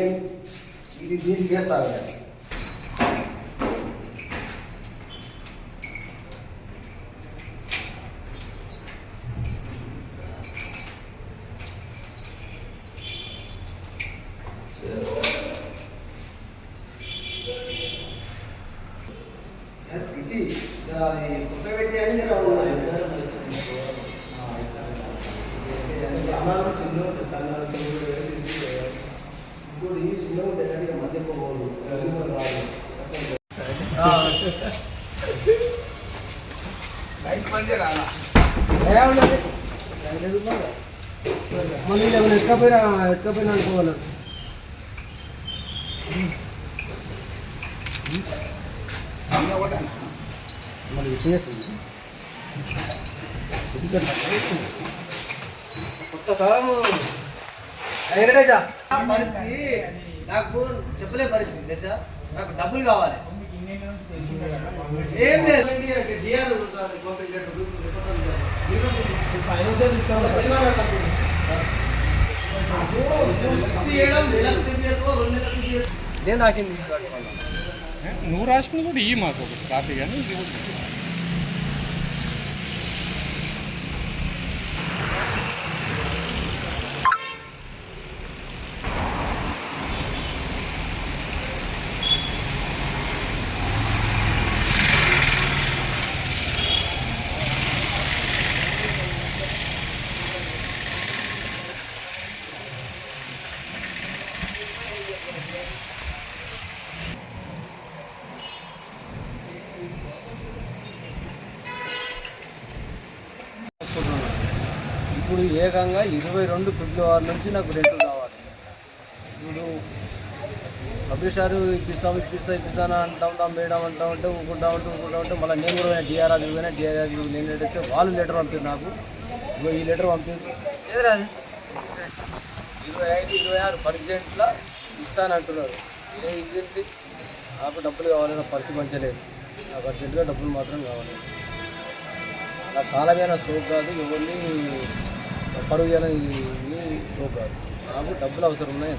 ఇదేం ఇది దీనికి వేస్తారు సిటీ అది కొత్త పెట్టి అని అన్నాలు చిన్న సన్నాలు ఇంకోటి చిన్న లైట్ మంచిగా రాలా మళ్ళీ ఏమైనా ఎక్కపోయినా ఎక్కపోయినా అనుకోవాలి మరి కూడా కొత్త కాలము. వెంకటేశా. పరిస్థితి నాకు చెప్పలే పరిస్థితి తెలుసా? నాకు డబ్బులు కావాలి. ఏం లేదు. డిఆర్ నేను రాసింది. నువ్వు రాసింది కూడా ఇవి మాకు ఒకటి కాపీ కానీ ఇది ఇప్పుడు ఏకంగా ఇరవై రెండు ఫిబ్రవరి నుంచి నాకు రెంట్ కావాలి ఇప్పుడు కమిషనర్ ఇప్పిస్తాం ఇప్పిస్తా ఇప్పిస్తాను అంటాం ఉంటాం మేడం అంటా ఉంటే ఊకుంటా ఉంటే ఊకుంటా ఉంటే మళ్ళీ నేను కూడా డిఆర్ ఆఫీస్ పోయినా డిఆర్ ఆఫీస్ నేను లెటర్ ఇస్తే వాళ్ళు లెటర్ పంపారు నాకు. ఇగో ఈ లెటర్ పంపారు. ఎదురా ఇరవై ఐదు ఇరవై ఆరు పర్సెంట్లో ఇస్తానంటున్నారు. ఏ ఇది నాకు డబ్బులు కావాలి నా పరిస్థితి మంచలేదు నాకు అర్జెంటుగా డబ్బులు మాత్రం కావాలి. అలా కాలమైన సోప్ కాదు ఎవరిని పరుగు చేయాలని సోప్ కాదు. నాకు డబ్బులు అవసరం ఉన్నాయి.